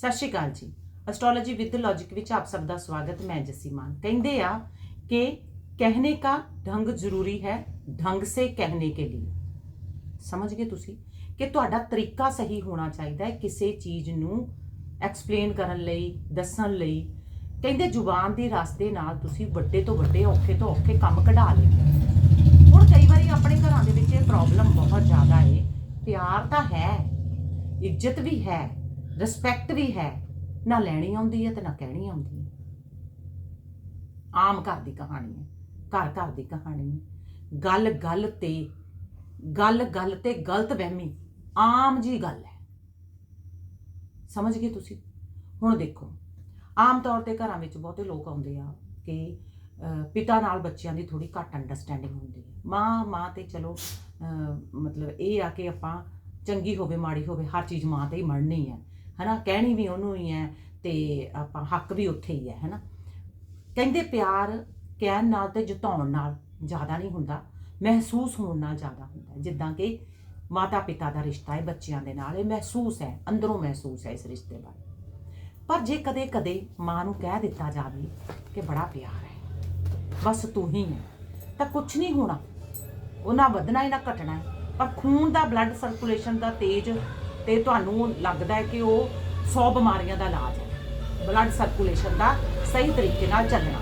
ਸਤਿ ਸ਼੍ਰੀ ਅਕਾਲ ਜੀ। ਅਸਟ੍ਰੋਲੋਜੀ with logic ਵਿੱਚ ਆਪ ਸਭ ਦਾ ਸਵਾਗਤ, ਮੈਂ ਜਸੀ ਮਾਨ। ਕਹਿੰਦੇ ਆ ਕਿ ਕਹਿਣੇ ਦਾ ਢੰਗ ਜ਼ਰੂਰੀ ਹੈ, ਢੰਗ ਸੇ ਕਹਿਣੇ ਕੇ ਲਈ ਸਮਝ ਗਏ ਤੁਸੀਂ? ਕਿ ਤੁਹਾਡਾ ਤਰੀਕਾ ਸਹੀ ਹੋਣਾ ਚਾਹੀਦਾ ਹੈ ਕਿਸੇ ਚੀਜ਼ ਨੂੰ ਐਕਸਪਲੇਨ ਕਰਨ ਲਈ, ਦੱਸਣ ਲਈ। ਕਹਿੰਦੇ ਜ਼ੁਬਾਨ ਦੇ ਰਸਤੇ ਨਾਲ ਤੁਸੀਂ ਵੱਡੇ ਤੋਂ ਵੱਡੇ, ਔਖੇ ਤੋਂ ਔਖੇ ਕੰਮ ਕਢਾ ਲੈਂਦੇ ਹੁਣ ਕਈ ਵਾਰੀ ਆਪਣੇ ਘਰਾਂ ਦੇ ਵਿੱਚ ਇਹ ਪ੍ਰੋਬਲਮ ਬਹੁਤ ਜ਼ਿਆਦਾ ਹੈ ਪਿਆਰ ਤਾਂ ਹੈ, ਇੱਜ਼ਤ ਵੀ ਹੈ। ਰਿਸਪੈਕਟ ਵੀ ਹੈ। ਨਾ ਲੈਣੀ ਆਉਂਦੀ ਹੈ ਤੇ ਨਾ ਕਹਿਣੀ ਆਉਂਦੀ ਹੈ। ਆਮ ਘਰ ਦੀ ਕਹਾਣੀ ਹੈ। ਘਰ ਘਰ ਦੀ ਕਹਾਣੀ ਹੈ। ਗੱਲ ਗੱਲ ਤੇ, ਗੱਲ ਗੱਲ ਤੇ ਗਲਤ ਵਹਿਮੀ ਆਮ ਜੀ ਗੱਲ ਹੈ। ਸਮਝ ਗਏ ਤੁਸੀਂ? ਹੁਣ ਦੇਖੋ, ਆਮ ਤੌਰ ਤੇ ਘਰਾਂ ਵਿੱਚ ਬਹੁਤੇ ਲੋਕ ਆਉਂਦੇ ਆ ਕਿ ਪਿਤਾ ਨਾਲ ਬੱਚਿਆਂ ਦੀ ਥੋੜੀ ਘੱਟ ਅੰਡਰਸਟੈਂਡਿੰਗ ਹੁੰਦੀ ਹੈ। ਮਾਂ ਮਾਂ ਤੇ ਚਲੋ ਮਤਲਬ ਇਹ ਆ ਕਿ ਆਪਾਂ ਚੰਗੀ ਹੋਵੇ, ਮਾੜੀ ਹੋਵੇ, ਹਰ ਚੀਜ਼ ਮਾਂ ਤੇ ਹੀ ਮੜਨੀ ਹੈ। ਹਨਾ, ਕਹਿਣੀ ਵੀ ਉਹਨੂੰ ਹੀ ਹੈ ਤੇ ਆਪਾਂ ਹੱਕ ਵੀ ਉੱਥੇ ਹੀ ਹੈ, ਹਨਾ। ਕਹਿੰਦੇ ਪਿਆਰ ਕਹਿਣ ਨਾਲ ਤੇ ਜਤਾਉਣ ਨਾਲ ਜ਼ਿਆਦਾ ਨਹੀਂ ਹੁੰਦਾ, ਮਹਿਸੂਸ ਹੋਣ ਨਾਲ ਜ਼ਿਆਦਾ ਹੁੰਦਾ ਜਿੱਦਾਂ ਕਿ ਮਾਤਾ ਪਿਤਾ ਦਾ ਰਿਸ਼ਤਾ ਹੈ ਬੱਚਿਆਂ ਦੇ ਨਾਲ, ਇਹ ਮਹਿਸੂਸ ਹੈ, ਅੰਦਰੋਂ ਮਹਿਸੂਸ ਹੈ ਇਸ ਰਿਸ਼ਤੇ ਬਾਰੇ। ਪਰ ਜੇ ਕਦੇ ਕਦੇ ਮਾਂ ਨੂੰ ਕਹਿ ਦਿੱਤਾ ਜਾਵੇ ਕਿ ਬੜਾ ਪਿਆਰ ਹੈ, ਬਸ ਤੂੰ ਹੀ ਹੈ, ਤਾਂ ਕੁਝ ਨਹੀਂ ਹੋਣਾ। ਉਹਨਾਂ ਵਧਣਾ ਹੀ, ਨਾ ਘਟਣਾ ਹੈ। ਪਰ ਖੂਨ ਦਾ ਬਲੱਡ ਸਰਕੂਲੇਸ਼ਨ ਦਾ ਤੇਜ਼ ਤੇ ਤੁਹਾਨੂੰ ਲੱਗਦਾ ਹੈ ਕਿ ਉਹ 100 ਬਿਮਾਰੀਆਂ ਦਾ ਇਲਾਜ ਹੈ। ਬਲੱਡ ਸਰਕੂਲੇਸ਼ਨ ਦਾ ਸਹੀ ਤਰੀਕੇ ਨਾਲ ਚੱਲਣਾ।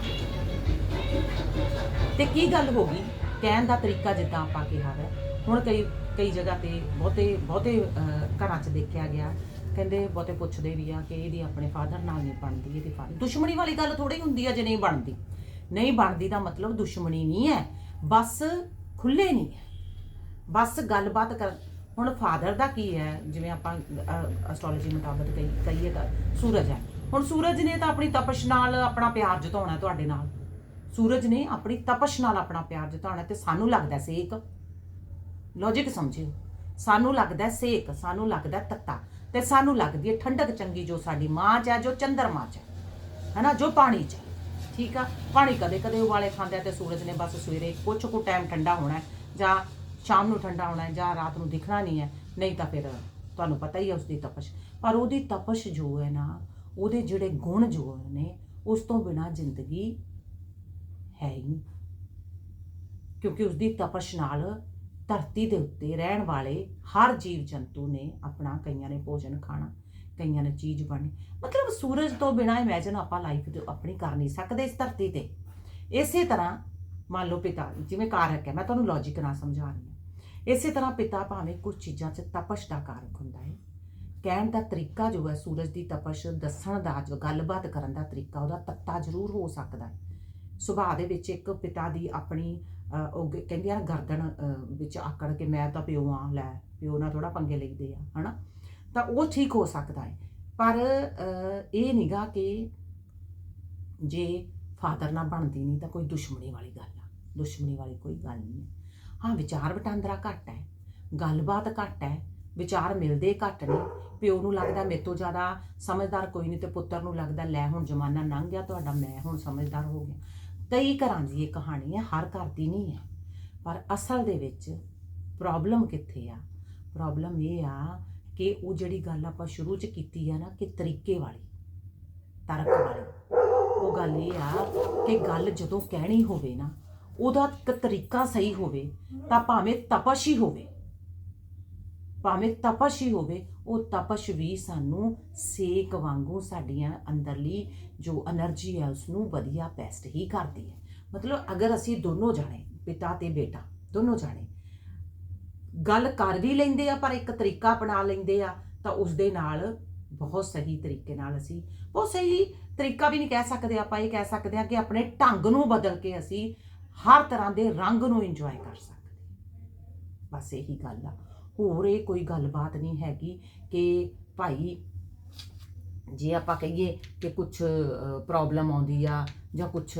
ਤੇ ਕੀ ਗੱਲ ਹੋ ਗਈ? ਕਹਿਣ ਦਾ ਤਰੀਕਾ ਜਿੱਦਾਂ ਆਪਾਂ ਕਿਹਾ ਹੈ। ਹੁਣ ਕਈ ਕਈ ਜਗ੍ਹਾ ਤੇ ਬਹੁਤੇ ਬਹੁਤੇ ਘਰਾਂ 'ਚ ਦੇਖਿਆ ਗਿਆ। ਕਹਿੰਦੇ ਬਹੁਤੇ ਪੁੱਛਦੇ ਵੀ ਆ ਕਿ ਇਹਦੀ ਆਪਣੇ ਫਾਦਰ ਨਾਲ ਨਹੀਂ ਬਣਦੀ, ਇਹਦੀ ਫਾਦਰ ਦੁਸ਼ਮਣੀ ਵਾਲੀ ਗੱਲ ਥੋੜੀ ਹੁੰਦੀ ਆ ਜੇ ਨਹੀਂ ਬਣਦੀ। ਨਹੀਂ ਬਣਦੀ ਦਾ ਮਤਲਬ ਦੁਸ਼ਮਣੀ ਨਹੀਂ ਹੈ। ਬਸ ਖੁੱਲੇ ਨਹੀਂ ਹੈ। ਬਸ ਗੱਲਬਾਤ ਕਰ ਹੁਣ ਫਾਦਰ ਦਾ ਕੀ ਹੈ? ਜਿਵੇਂ ਆਪਾਂ ਐਸਟ੍ਰੋਲੋਜੀ ਮੁਤਾਬਕ ਕਹੀ ਕਹੀਏ ਤਾਂ ਸੂਰਜ ਹੈ। ਹੁਣ ਸੂਰਜ ਨੇ ਤਾਂ ਆਪਣੀ ਤਪਸ਼ ਨਾਲ ਆਪਣਾ ਪਿਆਰ ਜਤਾਉਣਾ ਤੁਹਾਡੇ ਨਾਲ। ਸੂਰਜ ਨੇ ਆਪਣੀ ਤਪਸ਼ ਨਾਲ ਆਪਣਾ ਪਿਆਰ ਜਤਾਉਣਾ ਤੇ ਸਾਨੂੰ ਲੱਗਦਾ ਸੇਕ ਲੌਜੀਕ ਸਮਝਿਓ। ਸਾਨੂੰ ਲੱਗਦਾ ਸੇਕ, ਸਾਨੂੰ ਲੱਗਦਾ ਤੱਤਾ। ਤੇ ਸਾਨੂੰ ਲੱਗਦੀ ਹੈ ਠੰਡਕ ਚੰਗੀ ਜੋ ਸਾਡੀ ਮਾਂ ਚ ਹੈ, ਜੋ ਚੰਦਰਮਾ ਚ ਹੈ। ਹੈਨਾ? ਜੋ ਪਾਣੀ ਚ ਹੈ। ਠੀਕ ਆ? ਪਾਣੀ ਕਦੇ ਕਦੇ ਉਬਾਲੇ ਖਾਂਦਾ ਹੈ ਤੇ ਸੂਰਜ ਨੇ ਬਸ ਸਵੇਰੇ ਕੁਝ ਕੁ ਟਾਈਮ ਠੰਡਾ ਹੋਣਾ ਜਾਂ ਸ਼ਾਮ ਨੂੰ ਠੰਡਾ ਹੋਣਾ ਹੈ, ਜਾਂ ਰਾਤ ਨੂੰ ਦਿਖਣਾ ਨਹੀਂ ਹੈ, ਨਹੀਂ ਤਾਂ ਫਿਰ ਤੁਹਾਨੂੰ ਪਤਾ ਹੀ ਹੈ ਉਸਦੀ ਤਪਸ਼। ਪਰ ਉਹਦੀ ਤਪਸ਼ ਜੋ ਹੈ ਨਾ, ਉਹਦੇ ਜਿਹੜੇ ਗੁਣ ਜੋ ਨੇ, ਉਸ ਤੋਂ ਬਿਨਾ ਜ਼ਿੰਦਗੀ ਹੈ ਹੀ ਨਹੀਂ। ਕਿਉਂਕਿ ਉਸਦੀ ਤਪਸ਼ ਨਾਲ ਧਰਤੀ ਦੇ ਉੱਤੇ ਰਹਿਣ ਵਾਲੇ ਹਰ ਜੀਵ ਜੰਤੂ ਨੇ ਆਪਣਾ, ਕਈਆਂ ਨੇ ਭੋਜਨ ਖਾਣਾ, ਕਈਆਂ ਨੇ ਚੀਜ਼ ਬਣਨੀ। ਮਤਲਬ ਸੂਰਜ ਤੋਂ ਬਿਨਾ ਇਮੇਜਿਨ ਆਪਾਂ ਲਾਈਫ ਦੇ ਆਪਣੀ ਕਰ ਨਹੀਂ ਸਕਦੇ ਇਸ ਧਰਤੀ ਤੇ। ਇਸੇ ਤਰ੍ਹਾਂ ਮੰਨ ਲਓ ਪਿਤਾ ਜਿਵੇਂ ਕਾਰਕ ਹੈ ਮੈਂ ਤੁਹਾਨੂੰ ਲੌਜੀਕ ਨਾਲ ਸਮਝਾ ਰਹੀ ਹਾਂ। ਇਸੇ ਤਰ੍ਹਾਂ ਪਿਤਾ ਭਾਵੇਂ ਕੁਝ ਚੀਜ਼ਾਂ 'ਚ ਤਪਸ਼ ਦਾ ਕਾਰਕ ਹੁੰਦਾ ਹੈ। ਕਹਿਣ ਦਾ ਤਰੀਕਾ ਜੋ ਹੈ ਸੂਰਜ ਦੀ ਤਪਸ਼ ਦੱਸਣ ਦਾ ਜੋ ਗੱਲਬਾਤ ਕਰਨ ਦਾ ਤਰੀਕਾ ਉਹਦਾ ਤੱਤਾ ਜ਼ਰੂਰ ਹੋ ਸਕਦਾ ਹੈ। ਸੁਭਾਅ ਦੇ ਵਿੱਚ ਇੱਕ ਪਿਤਾ ਦੀ ਆਪਣੀ ਅਹ, ਉਹ ਕਹਿੰਦੇ ਆ ਗਰਦਨ ਵਿੱਚ ਆਕੜ ਕੇ ਮੈਂ ਤਾਂ ਪਿਓ ਆ ਲੈ ਪਿਓ ਨਾਲ ਥੋੜਾ ਪੰਗੇ ਲਈਦੇ ਆ ਹਨਾ? ਤਾਂ ਉਹ ਠੀਕ ਹੋ ਸਕਦਾ ਹੈ। ਪਰ ਇਹ ਨਿਗਾ ਕਿ ਜੇ ਫਾਦਰ ਨਾਲ ਬਣਦੀ ਨਹੀਂ ਤਾਂ ਕੋਈ ਦੁਸ਼ਮਣੀ ਵਾਲੀ ਗੱਲ ਦੁਸ਼ਮਣੀ ਵਾਲੀ ਕੋਈ ਗੱਲ ਨਹੀਂ ਹੈ। ਹਾਂ, ਵਿਚਾਰ ਵਟਾਂਦਰਾ ਘੱਟ ਹੈ। ਗੱਲਬਾਤ ਘੱਟ ਹੈ। ਵਿਚਾਰ ਮਿਲਦੇ ਘੱਟ ਨੇ। ਪਿਓ ਨੂੰ ਲੱਗਦਾ ਮੇਰੇ ਤੋਂ ਜ਼ਿਆਦਾ ਸਮਝਦਾਰ ਕੋਈ ਨਹੀਂ ਤੇ ਪੁੱਤਰ ਨੂੰ ਲੱਗਦਾ, ਲੈ ਹੁਣ ਜ਼ਮਾਨਾ ਲੰਘ ਗਿਆ ਤੁਹਾਡਾ, ਮੈਂ ਹੁਣ ਸਮਝਦਾਰ ਹੋ ਗਿਆ। ਕਈ ਘਰਾਂ ਦੀ ਇਹ ਕਹਾਣੀ ਹੈ, ਹਰ ਘਰ ਦੀ ਨਹੀਂ ਹੈ। ਪਰ ਅਸਲ ਦੇ ਵਿੱਚ ਪ੍ਰੋਬਲਮ ਕਿੱਥੇ ਆ? ਪ੍ਰੋਬਲਮ ਇਹ ਆ ਕਿ ਉਹ ਜਿਹੜੀ ਗੱਲ ਆਪਾਂ ਸ਼ੁਰੂ 'ਚ ਕੀਤੀ ਆ ਨਾ, ਕਿ ਤਰੀਕੇ ਵਾਲੀ, ਤਰਕ ਵਾਲੀ, ਉਹ ਗੱਲ ਇਹ ਆ ਕਿ ਗੱਲ ਜਦੋਂ ਕਹਿਣੀ ਹੋਵੇ ਨਾ ਉਹਦਾ ਤ- ਤਰੀਕਾ ਸਹੀ ਹੋਵੇ, ਤਾਂ ਭਾਵੇਂ ਤਪਸ਼ ਹੀ ਹੋਵੇ। ਭਾਵੇਂ ਤਪਸ਼ ਹੀ ਹੋਵੇ, ਉਹ ਤਪਸ਼ ਵੀ ਸਾਨੂੰ ਸੇਕ ਵਾਂਗੂ ਸਾਡੀਆਂ ਅੰਦਰਲੀ ਜੋ એનર્ਜੀ ਹੈ ਉਸ ਨੂੰ ਵਧੀਆ ਪੈਸਟ ਹੀ ਕਰਦੀ ਹੈ। ਮਤਲਬ ਅਗਰ ਅਸੀਂ ਦੋਨੋਂ ਜਾਣੇ, ਪਿਤਾ ਤੇ ਬੇਟਾ, ਦੋਨੋਂ ਜਾਣੇ, ਗੱਲ ਕਰ ਵੀ ਲੈਂਦੇ ਆ, ਪਰ ਇੱਕ ਤਰੀਕਾ ਅਪਣਾ ਲੈਂਦੇ ਆ, ਤਾਂ ਉਸ ਦੇ ਨਾਲ ਬਹੁਤ ਸਹੀ ਤਰੀਕੇ ਨਾਲ ਅਸੀਂ, ਬਹੁਤ ਸਹੀ ਤਰੀਕਾ ਵੀ ਨਹੀਂ ਕਹਿ ਸਕਦੇ ਆਪਾਂ, ਇਹ ਕਹਿ ਸਕਦੇ ਆ ਕਿ ਆਪਣੇ ਢੰਗ ਨੂੰ ਬਦਲ ਕੇ ਅਸੀਂ ਹਰ ਤਰ੍ਹਾਂ ਦੇ ਰੰਗ ਨੂੰ ਇੰਜੋਏ ਕਰ ਸਕਦੇ ਬਸ ਇਹੀ ਗੱਲ ਆ। ਹੋਰ ਇਹ ਕੋਈ ਗੱਲਬਾਤ ਨਹੀਂ ਹੈਗੀ ਕਿ ਭਾਈ, ਜੇ ਆਪਾਂ ਕਹੀਏ ਕਿ ਕੁਝ ਪ੍ਰੋਬਲਮ ਆਉਂਦੀ ਆ ਜਾਂ ਕੁਝ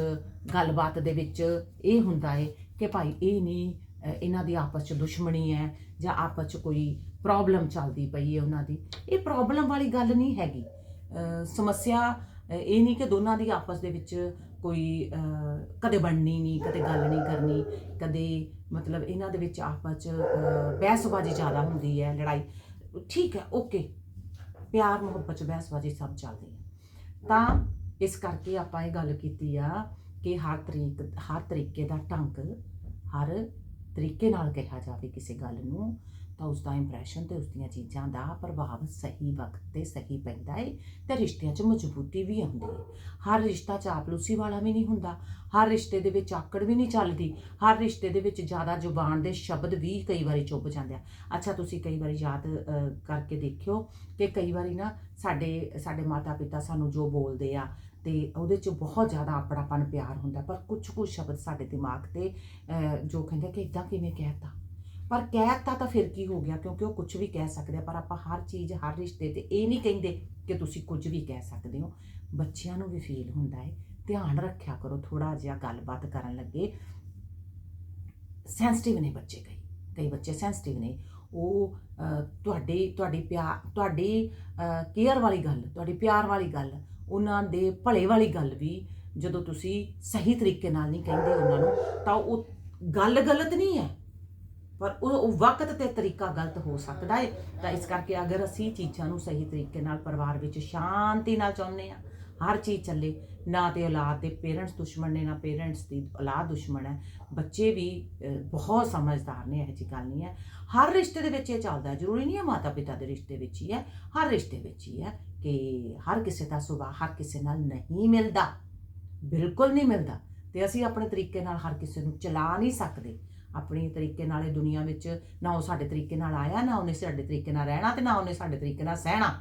ਗੱਲਬਾਤ ਦੇ ਵਿੱਚ ਇਹ ਹੁੰਦਾ ਏ ਕਿ ਭਾਈ ਇਹ ਨਹੀਂ ਇਹਨਾਂ ਦੀ ਆਪਸ 'ਚ ਦੁਸ਼ਮਣੀ ਹੈ ਜਾਂ ਆਪਸ 'ਚ ਕੋਈ ਪ੍ਰੋਬਲਮ ਚੱਲਦੀ ਪਈ ਹੈ ਉਹਨਾਂ ਦੀ। ਇਹ ਪ੍ਰੋਬਲਮ ਵਾਲੀ ਗੱਲ ਨਹੀਂ ਹੈਗੀ। ਸਮੱਸਿਆ ਇਹ ਨਹੀਂ ਕਿ ਦੋਨਾਂ ਦੀ ਆਪਸ ਦੇ ਵਿੱਚ ਕੋਈ ਕਦੇ ਬਣਨੀ ਨਹੀਂ, ਕਦੇ ਗੱਲ ਨਹੀਂ ਕਰਨੀ, ਕਦੇ ਮਤਲਬ ਇਹਨਾਂ ਦੇ ਵਿੱਚ ਆਪਸ 'ਚ ਬਹਿਸਬਾਜ਼ੀ ਜ਼ਿਆਦਾ ਹੁੰਦੀ ਹੈ, ਲੜਾਈ। ਠੀਕ ਹੈ, ਓਕੇ। ਪਿਆਰ, ਮੁਹੱਬਤ ਚ ਬਹਿਸਬਾਜ਼ੀ ਸਭ ਚੱਲਦੀ ਹੈ। ਤਾਂ ਇਸ ਕਰਕੇ ਆਪਾਂ ਇਹ ਗੱਲ ਕੀਤੀ ਆ ਕਿ ਹਰ ਤਰੀਕ, ਹਰ ਤਰੀਕੇ ਦਾ ਢੰਗ ਹਰ ਤਰੀਕੇ ਨਾਲ ਕਿਹਾ ਜਾਵੇ ਕਿਸੇ ਗੱਲ ਨੂੰ। ਤਾਂ ਉਸ ਦਾ ਇੰਪ੍ਰੈਸ਼ਨ ਤੇ ਉਸ ਦੀਆਂ ਚੀਜ਼ਾਂ ਦਾ ਪ੍ਰਭਾਵ ਸਹੀ ਵਕਤ ਤੇ ਸਹੀ ਪੈਂਦਾ ਹੈ ਤੇ ਰਿਸ਼ਤਿਆਂ 'ਚ ਮਜ਼ਬੂਤੀ ਵੀ ਆਉਂਦੀ ਹੈ ਹਰ ਰਿਸ਼ਤਾ ਚਾਪਲੂਸੀ ਵਾਲਾ ਵੀ ਨਹੀਂ ਹੁੰਦਾ, ਹਰ ਰਿਸ਼ਤੇ ਦੇ ਵਿੱਚ ਆਕੜ ਵੀ ਨਹੀਂ ਚੱਲਦੀ, ਹਰ ਰਿਸ਼ਤੇ ਦੇ ਵਿੱਚ ਜ਼ਿਆਦਾ ਜ਼ੁਬਾਨ ਦੇ ਸ਼ਬਦ ਵੀ ਕਈ ਵਾਰੀ ਚੁੱਭ ਜਾਂਦੇ ਆ। ਅੱਛਾ, ਤੁਸੀਂ ਕਈ ਵਾਰੀ ਯਾਦ ਕਰਕੇ ਦੇਖਿਓ ਕਿ ਕਈ ਵਾਰੀ ਨਾ ਸਾਡੇ ਸਾਡੇ ਮਾਤਾ ਪਿਤਾ ਸਾਨੂੰ ਜੋ ਬੋਲਦੇ ਆ ਤੇ ਉਹਦੇ 'ਚ ਬਹੁਤ ਜ਼ਿਆਦਾ ਆਪਣਾਪਨ ਪਿਆਰ ਹੁੰਦਾ, ਪਰ ਕੁਝ ਕੁਝ ਸ਼ਬਦ ਸਾਡੇ ਦਿਮਾਗ ਤੇ ਜੋ ਕਹਿੰਦੇ ਕਿ ਇਦਾਂ ਕਿਵੇਂ ਕਹਿਤਾ ਪਰ ਕਹਿਤਾ ਤਾਂ ਫਿਰ ਕੀ ਹੋ ਗਿਆ? ਕਿਉਂਕਿ ਉਹ ਕੁਝ ਵੀ ਕਹਿ ਸਕਦੇ ਆ ਪਰ ਆਪਾਂ ਹਰ ਚੀਜ਼ ਹਰ ਰਿਸ਼ਤੇ ਤੇ ਇਹ ਨਹੀਂ ਕਹਿੰਦੇ ਕਿ ਤੁਸੀਂ ਕੁਝ ਵੀ ਕਹਿ ਸਕਦੇ ਹੋ। ਬੱਚਿਆਂ ਨੂੰ ਵੀ ਫੀਲ ਹੁੰਦਾ ਹੈ ਧਿਆਨ ਰੱਖਿਆ ਕਰੋ ਥੋੜਾ ਜਿਹਾ ਗੱਲਬਾਤ ਕਰਨ ਲੱਗੇ। ਸੈਂਸਿਟਿਵ ਨੇ ਬੱਚੇ ਕਈ ਕਈ ਬੱਚੇ ਸੈਂਸਿਟਿਵ ਨੇ। ਉਹ ਅਹ, ਤੁਹਾਡੀ ਤੁਹਾਡੀ ਪਿਆਰ ਤੁਹਾਡੀ ਕੇਅਰ ਵਾਲੀ ਗੱਲ ਤੁਹਾਡੀ ਪਿਆਰ ਵਾਲੀ ਗੱਲ ਉਹਨਾਂ ਦੇ ਭਲੇ ਵਾਲੀ ਗੱਲ ਵੀ ਜਦੋਂ ਤੁਸੀਂ ਸਹੀ ਤਰੀਕੇ ਨਾਲ ਨਹੀਂ ਕਹਿੰਦੇ ਉਹਨਾਂ ਨੂੰ ਤਾਂ ਉਹ ਗੱਲ ਗਲਤ ਨਹੀਂ ਹੈ। ਪਰ ਉਹ ਵਕਤ ਤੇ ਤਰੀਕਾ ਗਲਤ ਹੋ ਸਕਦਾ ਹੈ ਤਾਂ ਇਸ ਕਰਕੇ ਅਗਰ ਅਸੀਂ ਚੀਜ਼ਾਂ ਨੂੰ ਸਹੀ ਤਰੀਕੇ ਨਾਲ ਪਰਿਵਾਰ ਵਿੱਚ ਸ਼ਾਂਤੀ ਨਾਲ ਚਾਹੁੰਦੇ ਆ ਹਰ ਚੀਜ਼ ਚੱਲੇ, ਨਾ ਤੇ ਔਲਾਦ ਦੇ ਪੇਰੈਂਟਸ ਦੁਸ਼ਮਣ ਨੇ, ਨਾ ਪੇਰੈਂਟਸ ਦੀ ਔਲਾਦ ਦੁਸ਼ਮਣ ਹੈ। ਬੱਚੇ ਵੀ ਬਹੁਤ ਸਮਝਦਾਰ ਨੇ, ਇਹ ਜੀ ਗੱਲ ਨਹੀਂ ਹੈ। ਹਰ ਰਿਸ਼ਤੇ ਦੇ ਵਿੱਚ ਇਹ ਚੱਲਦਾ, ਜ਼ਰੂਰੀ ਨਹੀਂ ਹੈ ਮਾਤਾ ਪਿਤਾ ਦੇ ਰਿਸ਼ਤੇ ਵਿੱਚ ਹੀ ਹੈ, ਹਰ ਰਿਸ਼ਤੇ ਵਿੱਚ ਹੀ ਹੈ ਕਿ ਹਰ ਕਿਸੇ ਦਾ ਸੁਭਾਅ ਹਰ ਕਿਸੇ ਨਾਲ ਨਹੀਂ ਮਿਲਦਾ। ਬਿਲਕੁਲ ਨਹੀਂ ਮਿਲਦਾ। ਤੇ ਅਸੀਂ ਆਪਣੇ ਤਰੀਕੇ ਨਾਲ ਹਰ ਕਿਸੇ ਨੂੰ ਚਲਾ ਨਹੀਂ ਸਕਦੇ। ਆਪਣੀ ਤਰੀਕੇ ਨਾਲ ਇਹ ਦੁਨੀਆ ਵਿੱਚ ਨਾ ਉਹ ਸਾਡੇ ਤਰੀਕੇ ਨਾਲ ਆਇਆ, ਨਾ ਉਹਨੇ ਸਾਡੇ ਤਰੀਕੇ ਨਾਲ ਰਹਿਣਾ ਤੇ ਨਾ ਉਹਨੇ ਸਾਡੇ ਤਰੀਕੇ ਨਾਲ ਸਹਿਣਾ।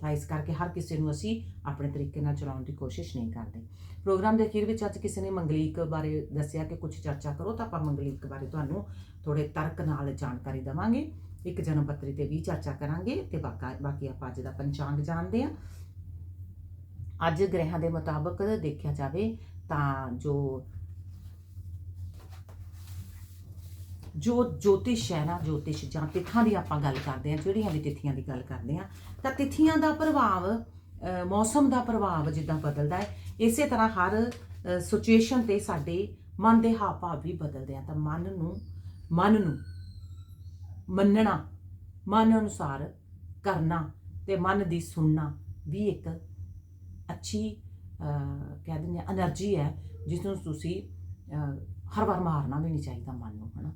ਤਾਂ ਇਸ ਕਰਕੇ ਹਰ ਕਿਸੇ ਨੂੰ ਅਸੀਂ ਆਪਣੇ ਤਰੀਕੇ ਨਾਲ ਚਲਾਉਣ ਦੀ ਕੋਸ਼ਿਸ਼ ਨਹੀਂ ਕਰਦੇ। ਪ੍ਰੋਗਰਾਮ ਦੇ ਅਖੀਰ ਵਿੱਚ ਅੱਜ ਕਿਸੇ ਨੇ ਮੰਗਲੀਕ ਬਾਰੇ ਦੱਸਿਆ ਕਿ ਕੁਝ ਚਰਚਾ ਕਰੋ ਤਾਂ ਆਪਾਂ ਮੰਗਲੀਕ ਬਾਰੇ ਤੁਹਾਨੂੰ ਥੋੜੇ ਤਰਕ ਨਾਲ ਜਾਣਕਾਰੀ ਦਵਾਂਗੇ। ਇੱਕ ਜਨਮ ਪੱਤਰੀ ਤੇ ਵੀ ਚਰਚਾ ਕਰਾਂਗੇ ਤੇ ਬਾਕੀ ਬਾਕੀ ਆਪਾਂ ਅੱਜ ਦਾ ਪੰਚਾਂਗ ਜਾਣਦੇ ਹਾਂ। ਅੱਜ ਗ੍ਰਹਿਾਂ ਦੇ ਮੁਤਾਬਕ ਦੇਖਿਆ ਜਾਵੇ ਤਾਂ ਜੋ ਜੋ ਜੋਤਿਸ਼ ਹੈ ਨਾ, ਜੋਤਿਸ਼ ਜਾਂ ਤਿਥਾਂ ਦੀ ਆਪਾਂ ਗੱਲ ਕਰਦੇ ਆ ਜਿਹੜੀਆਂ ਵੀ ਤਿਥੀਆਂ ਦੀ ਗੱਲ ਕਰਦੇ ਆ ਤਾਂ ਤਿਥੀਆਂ ਦਾ ਪ੍ਰਭਾਵ ਮੌਸਮ ਦਾ ਪ੍ਰਭਾਵ ਜਿੱਦਾਂ ਬਦਲਦਾ ਹੈ, ਇਸੇ ਤਰ੍ਹਾਂ ਹਰ ਸਿਚੁਏਸ਼ਨ ਤੇ ਸਾਡੇ ਮਨ ਦੇ ਹਾਵ ਭਾਵ ਵੀ ਬਦਲਦੇ ਆ। ਤਾਂ ਮਨ ਨੂੰ ਮਨ ਨੂੰ ਮੰਨਣਾ, ਮਨ ਅਨੁਸਾਰ ਕਰਨਾ ਤੇ ਮਨ ਦੀ ਸੁਣਨਾ ਵੀ ਇੱਕ ਅੱਛੀ ਕਹਿ ਦਿੰਦੇ ਆ એનર્ਜੀ ਹੈ, ਜਿਸ ਨੂੰ ਤੁਸੀਂ ਹਰ ਵਾਰ ਮਾਰਨਾ ਵੀ ਨਹੀਂ ਚਾਹੀਦਾ ਮਨ ਨੂੰ, ਹਨਾ?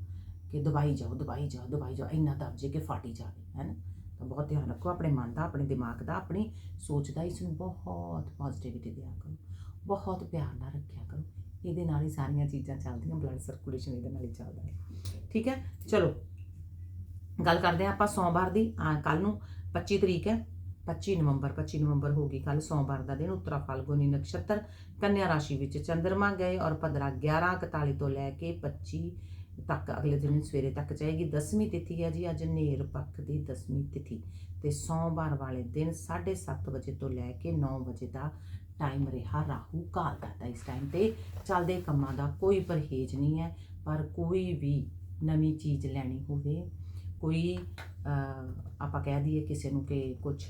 ਕਿ ਦਬਾਈ ਜਾਓ ਦਬਾਈ ਜਾਓ, ਦਵਾਈ ਜਾਓ, ਇੰਨਾ ਦਬ ਜੇ ਕਿ ਫਾਟੀ ਜਾਵੇ, ਹੈਨਾ? ਤਾਂ ਬਹੁਤ ਧਿਆਨ ਰੱਖੋ ਆਪਣੇ ਮਨ ਦਾ, ਆਪਣੇ ਦਿਮਾਗ ਦਾ, ਆਪਣੀ ਸੋਚ ਦਾ, ਇਸ ਨੂੰ ਬਹੁਤ ਪੋਜ਼ਿਟਿਵਿਟੀ ਦਿਆ ਕਰੋ। ਬਹੁਤ ਪਿਆਰ ਨਾਲ ਰੱਖਿਆ ਕਰੋ। ਇਹਦੇ ਨਾਲ ਹੀ ਸਾਰੀਆਂ ਚੀਜ਼ਾਂ ਚੱਲਦੀਆਂ ਬਲੱਡ ਸਰਕੂਲੇਸ਼ਨ ਇਹਦੇ ਨਾਲ ਹੀ ਚੱਲਦਾ ਹੈ। ਠੀਕ ਹੈ? ਚਲੋ, ਗੱਲ ਕਰਦੇ ਹਾਂ ਆਪਾਂ ਸੋਮਵਾਰ ਦੀ ਕੱਲ ਨੂੰ 25 ਤਰੀਕ ਹੈ 25 ਨਵੰਬਰ 25 ਨਵੰਬਰ ਹੋ ਗਈ ਕੱਲ ਸੋਮਵਾਰ ਦਾ ਦਿਨ, ਉੱਤਰਾ ਫਾਲਗੁਨੀ ਨਕਸ਼ਤਰ, ਕੰਨਿਆ ਰਾਸ਼ੀ ਵਿੱਚ ਚੰਦਰਮਾ ਗਏ ਔਰ 15 11:41 ਤੋਂ ਲੈ ਕੇ 25 ਤੱਕ, ਅਗਲੇ ਦਿਨ ਸਵੇਰੇ ਤੱਕ ਜਾਏਗੀ। ਦਸਵੀਂ ਤਿਥੀ ਹੈ ਜੀ, ਅੱਜ ਨੇਰ ਪੱਖ ਦੀ ਦਸਵੀਂ ਤਿਥੀ। ਤੇ ਸੋਮਵਾਰ ਵਾਲੇ ਦਿਨ 7:30 ਵਜੇ ਤੋਂ ਲੈ ਕੇ 9 ਵਜੇ ਦਾ ਟਾਈਮ ਰਿਹਾ ਰਾਹੂ ਕਾਲ ਦਾ। ਤਾਂ ਇਸ ਟਾਈਮ ਤੇ ਚੱਲਦੇ ਕੰਮਾਂ ਦਾ ਕੋਈ ਪਰਹੇਜ਼ ਨਹੀਂ ਹੈ, ਪਰ ਕੋਈ ਵੀ ਨਵੀਂ ਚੀਜ਼ ਲੈਣੀ ਹੋਵੇ, ਕੋਈ ਆਪਾਂ ਕਹਿ ਦਈਏ ਕਿਸੇ ਨੂੰ ਕਿ ਕੁਝ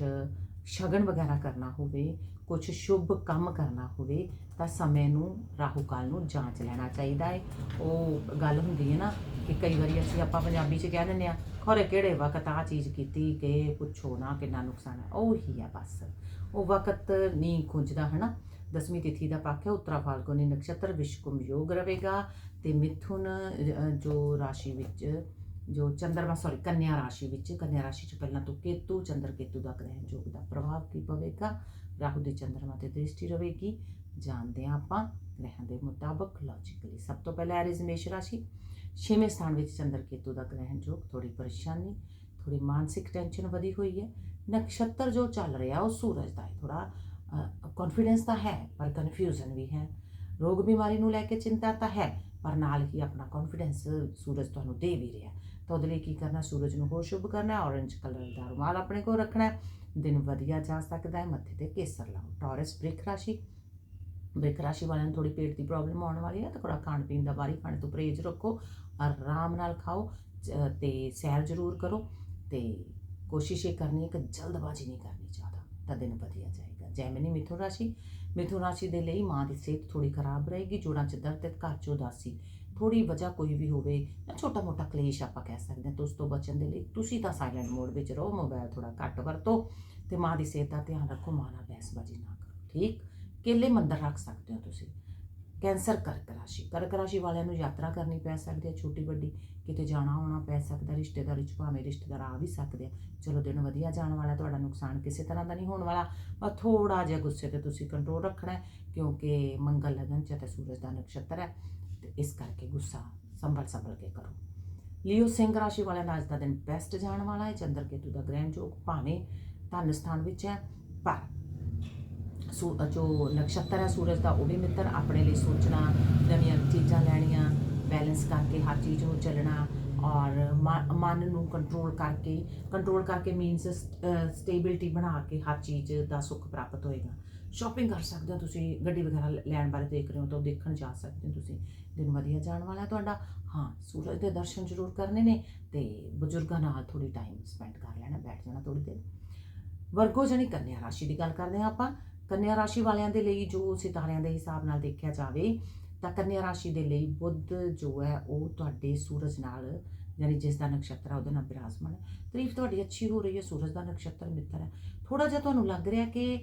ਸ਼ਗਨ ਵਗੈਰਾ ਕਰਨਾ ਹੋਵੇ ਕੁਝ ਸ਼ੁਭ ਕੰਮ ਕਰਨਾ ਹੋਵੇ, ਤਾਂ ਸਮੇਂ ਨੂੰ, ਰਾਹੂ ਕਾਲ ਨੂੰ ਜਾਂਚ ਲੈਣਾ ਚਾਹੀਦਾ ਹੈ ਉਹ ਗੱਲ ਹੁੰਦੀ ਹੈ ਨਾ ਕਿ ਕਈ ਵਾਰੀ ਅਸੀਂ ਆਪਾਂ ਪੰਜਾਬੀ 'ਚ ਕਹਿ ਦਿੰਦੇ ਆ, ਖੋਰੇ ਕਿਹੜੇ ਵਕਤ ਆ ਚੀਜ਼ ਕੀਤੀ ਕਿ ਪੁੱਛੋ ਨਾ ਕਿੰਨਾ ਨੁਕਸਾਨ ਹੈ ਉਹ ਹੀ ਆ ਬਸ। ਉਹ ਵਕਤ ਨਹੀਂ ਖੁੰਝਦਾ ਹੈ ਨਾ ਦਸਵੀਂ ਤਿਥੀ ਦਾ ਪੱਖ ਹੈ ਉੱਤਰਾ ਫਾਲਗੁਨੀ ਨਕਸ਼ਤਰ ਵਿਸ਼ਕੁਮ ਯੋਗ ਰਹੇਗਾ ਤੇ ਮਿਥੁਨ ਜੋ ਰਾਸ਼ੀ ਵਿੱਚ ਜੋ ਚੰਦਰਮਾ ਸੌਰੀ ਕੰਨਿਆ ਰਾਸ਼ੀ ਵਿੱਚ, ਕੰਨਿਆ ਰਾਸ਼ੀ ਚ ਪਹਿਲਾਂ ਤੋਂ ਕੇਤੂ, ਚੰਦਰ ਕੇਤੂ ਦਾ ਗ੍ਰਹਿ ਯੋਗ ਦਾ ਪ੍ਰਭਾਵ ਕੀ ਪਵੇਗਾ? ਰਾਹੂ ਦੀ ਚੰਦਰਮਾ ਤੇ ਦ੍ਰਿਸ਼ਟੀ ਰਹੇਗੀ। ਜਾਣਦੇ ਹਾਂ ਆਪਾਂ ਗ੍ਰਹਿਾਂ ਦੇ ਮੁਤਾਬਕ ਲੌਜੀਕਲੀ ਸਭ ਤੋਂ ਪਹਿਲਾਂ ਐਰਿਸ ਮੇਸ਼ ਰਾਸ਼ੀ। ਛੇਵੇਂ ਸਥਾਨ ਵਿੱਚ ਚੰਦਰ ਕੇਤੂ ਦਾ ਗ੍ਰਹਿ ਯੋਗ। ਥੋੜੀ ਪਰੇਸ਼ਾਨੀ ਥੋੜੀ ਮਾਨਸਿਕ ਟੈਨਸ਼ਨ ਵਧੀ ਹੋਈ ਹੈ। ਨਕਸ਼ਤਰ ਜੋ ਚੱਲ ਰਿਹਾ, ਉਹ ਸੂਰਜ ਦਾ ਹੈ। ਥੋੜਾ ਕੌਨਫੀਡੈਂਸ ਤਾਂ ਹੈ, ਪਰ ਕਨਫਿਊਜ਼ਨ ਵੀ ਹੈ। ਰੋਗ ਬਿਮਾਰੀ ਨੂੰ ਲੈ ਕੇ ਚਿੰਤਾ ਤਾਂ ਹੈ, ਪਰ ਨਾਲ ਹੀ ਆਪਣਾ ਕੌਨਫੀਡੈਂਸ ਸੂਰਜ ਤੁਹਾਨੂੰ ਦੇ ਵੀ ਰਿਹਾ ਤਾਂ ਉਹਦੇ ਲਈ ਕੀ ਕਰਨਾ, ਸੂਰਜ ਨੂੰ ਹੋਰ ਸ਼ੁਭ ਕਰਨਾ ਹੈ ਔਰੰਜ ਕਲਰ ਦਾ ਰੁਮਾਲ ਆਪਣੇ ਕੋਲ ਰੱਖਣਾ ਦਿਨ ਵਧੀਆ ਜਾ ਸਕਦਾ ਹੈ, ਮੱਥੇ ਤੇ ਕੇਸਰ ਲਾਓ। ਟੌਰਸ ਬ੍ਰਿਕ ਰਾਸ਼ੀ ਬ੍ਰਿਕ ਰਾਸ਼ੀ ਵਾਲਿਆਂ ਨੂੰ ਥੋੜੀ ਪੇਟ ਦੀ ਪ੍ਰੋਬਲਮ ਆਉਣ ਵਾਲੀ ਹੈ, ਤਾਂ ਥੋੜਾ ਖਾਣ ਪੀਣ ਦਾ ਬਾਰੀ ਖਾਣੇ ਤੋਂ ਪਰਹੇਜ਼ ਰੱਖੋ, ਆਰਾਮ ਨਾਲ ਖਾਓ ਜ- ਤੇ ਸੈਰ ਜ਼ਰੂਰ ਕਰੋ, ਤੇ ਕੋਸ਼ਿਸ਼ ਇਹ ਕਰਨੀ ਹੈ ਕਿ ਜਲਦਬਾਜ਼ੀ ਨਹੀਂ ਕਰਨੀ ਜ਼ਿਆਦਾ, ਤਾਂ ਦਿਨ ਵਧੀਆ ਜਾਏਗਾ। ਜੈਮਨੀ ਮਿਥੁਨ ਰਾਸ਼ੀ ਮਿਥੁਨ ਰਾਸ਼ੀ ਦੇ ਲਈ ਮਾਂ ਦੀ ਸਿਹਤ ਥੋੜੀ ਖਰਾਬ ਰਹੇਗੀ, ਜੋੜਾਂ 'ਚ ਦਰਦ ਤੇ ਘਰ 'ਚ ਉਦਾਸੀ ਥੋੜੀ ਵਜ੍ਹਾ ਕੋਈ ਵੀ ਹੋਵੇ, ਜਾਂ ਛੋਟਾ ਮੋਟਾ ਕਲੇਸ਼ ਆਪਾਂ ਕਹਿ ਸਕਦੇ ਹਾਂ ਤਾਂ ਉਸ ਤੋਂ ਬਚਣ ਦੇ ਲਈ ਤੁਸੀਂ ਤਾਂ ਸਾਇਲੈਂਟ ਮੋਡ ਵਿੱਚ ਰਹੋ ਮੋਬਾਈਲ ਥੋੜਾ ਘੱਟ ਵਰਤੋ ਤੇ ਮਾਂ ਦੀ ਸਿਹਤ ਦਾ ਧਿਆਨ ਰੱਖੋ, ਮਾਂ ਨਾਲ ਬਹਿਸਬਾਜ਼ੀ ਨਾ ਕਰੋ, ਠੀਕ? ਕੇਲੇ ਮੰਦਰ ਰੱਖ ਸਕਦੇ ਹੋ ਤੁਸੀਂ। ਕੈਂਸਰ ਕਰਕ ਰਾਸ਼ੀ ਕਰਕ ਰਾਸ਼ੀ ਵਾਲਿਆਂ ਨੂੰ ਯਾਤਰਾ ਕਰਨੀ ਪੈ ਸਕਦੀ ਹੈ, ਛੋਟੀ ਵੱਡੀ, ਕਿਤੇ ਜਾਣਾ ਆਉਣਾ ਪੈ ਸਕਦਾ, ਰਿਸ਼ਤੇਦਾਰੀ ਚ ਭਾਵੇਂ ਰਿਸ਼ਤੇਦਾਰ ਆ ਵੀ ਸਕਦੇ ਆ। ਚਲੋ ਦਿਨ ਵਧੀਆ ਜਾਣ ਵਾਲਾ, ਤੁਹਾਡਾ ਨੁਕਸਾਨ ਕਿਸੇ ਤਰ੍ਹਾਂ ਦਾ ਨਹੀਂ ਹੋਣ ਵਾਲਾ, ਪਰ ਥੋੜਾ ਜਿਹਾ ਗੁੱਸੇ ਤੇ ਤੁਸੀਂ ਕੰਟਰੋਲ ਰੱਖਣਾ ਕਿਉਂਕਿ ਮੰਗਲ ਲਗਨ ਚ ਹੈ ਤੇ ਸੂਰਜ ਦਾ ਨਕਸ਼ਤਰ ਹੈ। ਤੇ ਇਸ ਕਰਕੇ ਗੁੱਸਾ ਸੰਭਲ ਸੰਭਲ ਕੇ ਕਰੋ। ਲਿਓ ਸਿੰਘ ਰਾਸ਼ੀ ਵਾਲਿਆਂ ਦਾ ਅੱਜ ਦਾ ਦਿਨ ਬੈਸਟ ਜਾਣ ਵਾਲਾ ਹੈ। ਚੰਦਰ ਕੇਤੂ ਦਾ ਗ੍ਰਹਿਣ ਜੋਗ ਭਾਵੇਂ ਧਨ ਸਥਾਨ ਵਿੱਚ ਹੈ, ਪਰ ਸੂ, ਜੋ ਨਕਸ਼ਤਰ ਹੈ, ਸੂਰਜ ਦਾ ਉਹ ਵੀ ਮਿੱਤਰ ਆਪਣੇ ਲਈ ਸੋਚਣਾ, ਨਵੀਆਂ ਚੀਜ਼ਾਂ ਲੈਣੀਆਂ ਬੈਲੈਂਸ ਕਰਕੇ ਹਰ ਚੀਜ਼ ਨੂੰ ਚੱਲਣਾ ਔਰ ਮ- ਮਨ ਨੂੰ ਕੰਟਰੋਲ ਕਰਕੇ ਕੰਟਰੋਲ ਕਰਕੇ ਮੀਨਸ ਸਟੇਬਿਲਿਟੀ ਬਣਾ ਕੇ ਹਰ ਚੀਜ਼ ਦਾ ਸੁੱਖ ਪ੍ਰਾਪਤ ਹੋਏਗਾ। ਸ਼ਾਪਿੰਗ ਕਰ ਸਕਦੇ ਹੋ ਤੁਸੀਂ, ਗੱਡੀ ਵਗੈਰਾ ਲੈਣ ਬਾਰੇ ਦੇਖ ਰਹੇ ਹੋ ਤਾਂ ਉਹ ਦੇਖਣ ਜਾ ਸਕਦੇ ਹੋ ਤੁਸੀਂ। ਦਿਨ ਵਧੀਆ ਜਾਣ ਵਾਲਾ ਹੈ ਤੁਹਾਡਾ। ਹਾਂ, ਸੂਰਜ ਦੇ ਦਰਸ਼ਨ ਜ਼ਰੂਰ ਕਰਨੇ ਨੇ ਤੇ ਬਜ਼ੁਰਗਾਂ ਨਾਲ ਥੋੜੀ ਟਾਈਮ ਸਪੈਂਡ ਕਰ ਲੈਣਾ, ਬੈਠ ਜਾਣਾ ਥੋੜੀ ਦੇਰ। ਵਰਗੋ ਜਣੀ ਕੰਨਿਆ ਰਾਸ਼ੀ ਦੀ ਗੱਲ ਕਰਦੇ ਹਾਂ ਆਪਾਂ। ਕੰਨਿਆ ਰਾਸ਼ੀ ਵਾਲਿਆਂ ਦੇ ਲਈ ਜੋ ਸਿਤਾਰਿਆਂ ਦੇ ਹਿਸਾਬ ਨਾਲ ਦੇਖਿਆ ਜਾਵੇ ਤਾਂ ਕੰਨਿਆ ਰਾਸ਼ੀ ਦੇ ਲਈ ਬੁੱਧ ਜੋ ਹੈ ਉਹ ਤੁਹਾਡੇ ਸੂਰਜ ਨਾਲ, ਯਾਨੀ ਜਿਸ ਦਾ ਨਕਸ਼ਤਰ ਹੈ ਉਹਦੇ ਨਾਲ ਬਿਰਾਜਮਾਨ ਹੈ। ਤਾਰੀਫ ਤੁਹਾਡੀ ਅੱਛੀ ਹੋ ਰਹੀ ਹੈ, ਸੂਰਜ ਦਾ ਨਕਸ਼ਤਰ ਮਿੱਤਰ ਹੈ। ਥੋੜਾ ਜਿਹਾ ਤੁਹਾਨੂੰ ਲੱਗ ਰਿਹਾ ਕਿ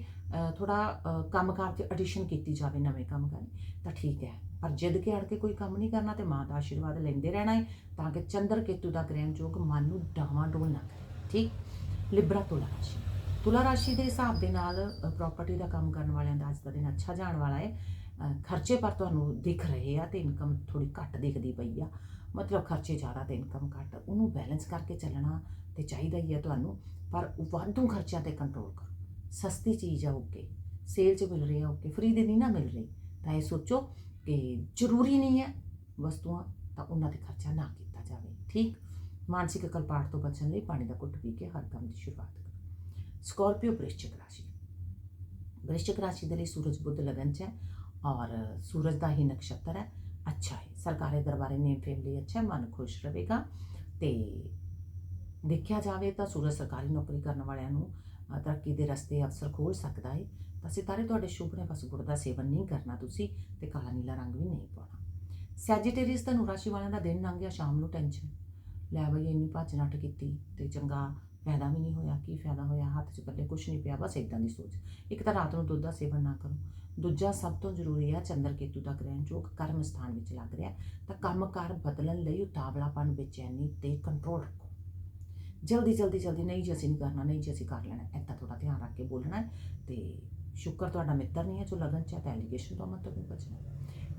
ਥੋੜਾ ਕੰਮਕਾਰ 'ਤੇ ਐਡੀਸ਼ਨ ਕੀਤੀ ਜਾਵੇ ਨਵੇਂ ਕੰਮ ਕਰਨ ਤਾਂ ਠੀਕ ਹੈ। ਪਰ ਜਿੱਦ ਕੇ ਅੜ ਕੇ ਕੋਈ ਕੰਮ ਨਹੀਂ ਕਰਨਾ ਤੇ ਮਾਂ ਦਾ ਆਸ਼ੀਰਵਾਦ ਲੈਂਦੇ ਰਹਿਣਾ ਹੈ, ਤਾਂ ਕਿ ਚੰਦਰ ਕੇਤੂ ਦਾ ਗ੍ਰਹਿਣ ਜੋਗ ਮਨ ਨੂੰ ਡਾਵਾਂ ਡੋਲ ਨਾ ਕਰੇ। ਠੀਕ? ਲਿਬਰਾ ਤੁਲਾ ਰਾਸ਼ੀ। ਤੁਲਾ ਰਾਸ਼ੀ ਦੇ ਹਿਸਾਬ ਦੇ ਨਾਲ ਪ੍ਰਾਪਰਟੀ ਦਾ ਕੰਮ ਕਰਨ ਵਾਲਿਆਂ ਦਾ ਅੱਜ ਦਾ ਦਿਨ ਅੱਛਾ ਜਾਣ ਵਾਲਾ ਹੈ। ਖਰਚੇ ਪਰ ਤੁਹਾਨੂੰ ਦਿਖ ਰਹੇ ਆ ਤੇ ਇਨਕਮ ਥੋੜੀ ਘੱਟ ਦਿਖਦੀ ਪਈ ਆ। ਮਤਲਬ ਖਰਚੇ ਜ਼ਿਆਦਾ ਤੇ ਇਨਕਮ ਘੱਟ, ਉਹਨੂੰ ਬੈਲੈਂਸ ਕਰਕੇ ਚੱਲਣਾ ਤੇ ਚਾਹੀਦਾ ਹੀ ਆ ਤੁਹਾਨੂੰ, ਪਰ ਵਾਧੂ ਖਰਚਿਆਂ ਤੇ ਕੰਟਰੋਲ ਕਰੋ। ਸਸਤੀ ਚੀਜ਼ ਆ ਓਕੇ ਸੇਲ 'ਚ ਮਿਲ ਰਹੀ ਆ ਓਕੇ ਫ੍ਰੀ ਦੇ ਨਹੀਂ ਨਾ ਮਿਲ ਰਹੀ। ਤਾਂ ਇਹ ਸੋਚੋ ਕਿ ਜ਼ਰੂਰੀ ਨਹੀਂ ਹੈ ਵਸਤੂਆਂ, ਤਾਂ ਉਹਨਾਂ ਤੇ ਖਰਚਾ ਨਾ ਕੀਤਾ ਜਾਵੇ, ਠੀਕ? ਮਾਨਸਿਕ ਕਲਪਾਟ ਤੋਂ ਬਚਣ ਲਈ ਪਾਣੀ ਦਾ ਘੁੱਟ ਪੀ ਕੇ ਹਰ ਕੰਮ ਦੀ ਸ਼ੁਰੂਆਤ ਕਰੋ। ਸਕੋਰਪੀਓ ਵ੍ਰਿਸ਼ਚਿਕ ਰਾਸ਼ੀ। ਵ੍ਰਿਸ਼ਚਿਕ ਰਾਸ਼ੀ ਦੇ ਲਈ ਸੂਰਜ ਬੁੱਧ ਲਗਨ ਚ ਹੈ। ਔਰ ਸੂਰਜ ਦਾ ਹੀ ਨਕਸ਼ਤਰ ਹੈ। ਅੱਛਾ ਹੈ। ਸਰਕਾਰੀ ਦਰਬਾਰੇ ਨੇਮ ਫੇਮ ਲਈ ਅੱਛਾ ਮਨ ਖੁਸ਼ ਰਹੇਗਾ। ਤੇ ਦੇਖਿਆ ਜਾਵੇ ਤਾਂ ਸੂਰਜ ਸਰਕਾਰੀ ਨੌਕਰੀ ਕਰਨ ਵਾਲਿਆਂ ਨੂੰ ਤਰੱਕੀ ਦੇ ਰਸਤੇ ਅਵਸਰ ਖੋਲ ਸਕਦਾ ਹੈ। ਤਾਂ ਸਿਤਾਰੇ, ਤੁਹਾਡੇ ਸ਼ੁਭ ਨੇ ਬਸ ਗੁੜ ਦਾ ਸੇਵਨ ਨਹੀਂ ਕਰਨਾ ਤੁਸੀਂ ਤੇ ਕਾਲਾ ਨੀਲਾ ਰੰਗ ਵੀ ਨਹੀਂ ਪਾਉਣਾ। ਸੈਜੀਟੇਰੀਅਸ ਧਨੁ ਰਾਸ਼ੀ ਵਾਲਿਆਂ ਦਾ ਦਿਨ ਲੰਘ ਗਿਆ, ਸ਼ਾਮ ਨੂੰ ਟੈਨਸ਼ਨ ਲੈ ਬਈ, ਇੰਨੀ ਭੱਜ ਨੱਠ ਕੀਤੀ ਤੇ ਚੰਗਾ ਫਾਇਦਾ ਵੀ ਨਹੀਂ ਹੋਇਆ, ਕੀ ਫਾਇਦਾ ਹੋਇਆ, ਹੱਥ 'ਚ ਪੱਲੇ ਕੁਝ ਨਹੀਂ ਪਿਆ, ਬਸ ਇਦਾਂ ਦੀ ਸੋਚ। ਇੱਕ ਤਾਂ ਰਾਤ ਨੂੰ ਦੁੱਧ ਦਾ ਸੇਵਨ ਨਾ ਕਰੋ। ਦੂਜਾ ਸਭ ਤੋਂ ਜ਼ਰੂਰੀ ਹੈ ਚੰਦਰ ਕੇਤੂ ਦਾ ਗ੍ਰਹਿਣ ਜੋਗ ਕਰਮ ਸਥਾਨ ਵਿੱਚ ਲੱਗ ਰਿਹਾ। ਤਾਂ ਕੰਮਕਾਰ ਬਦਲਣ ਲਈ ਉਤਾਵਲਾਪਨ ਬੇਚੈਨੀ ਤੇ ਕੰਟਰੋਲ ਰੱਖੋ। ਜਲਦੀ ਜਲਦੀ ਜਲਦੀ, ਨਹੀਂ ਜੀ ਅਸੀਂ ਨਹੀਂ ਕਰਨਾ, ਨਹੀਂ ਜੀ ਅਸੀਂ ਕਰ ਲੈਣਾ, ਏਦਾਂ ਥੋੜਾ ਧਿਆਨ ਰੱਖ ਕੇ ਬੋਲਣਾ ਹੈ ਤੇ ਸ਼ੁਕਰ ਤੁਹਾਡਾ ਮਿੱਤਰ ਨਹੀਂ ਹੈ ਜੋ ਲਗਨ ਚ ਤਾਂ ਐਲੀਗੇਸ਼ਨ ਤੋਂ ਮਤਲਬ ਨਹੀਂ ਬਚਣਾ।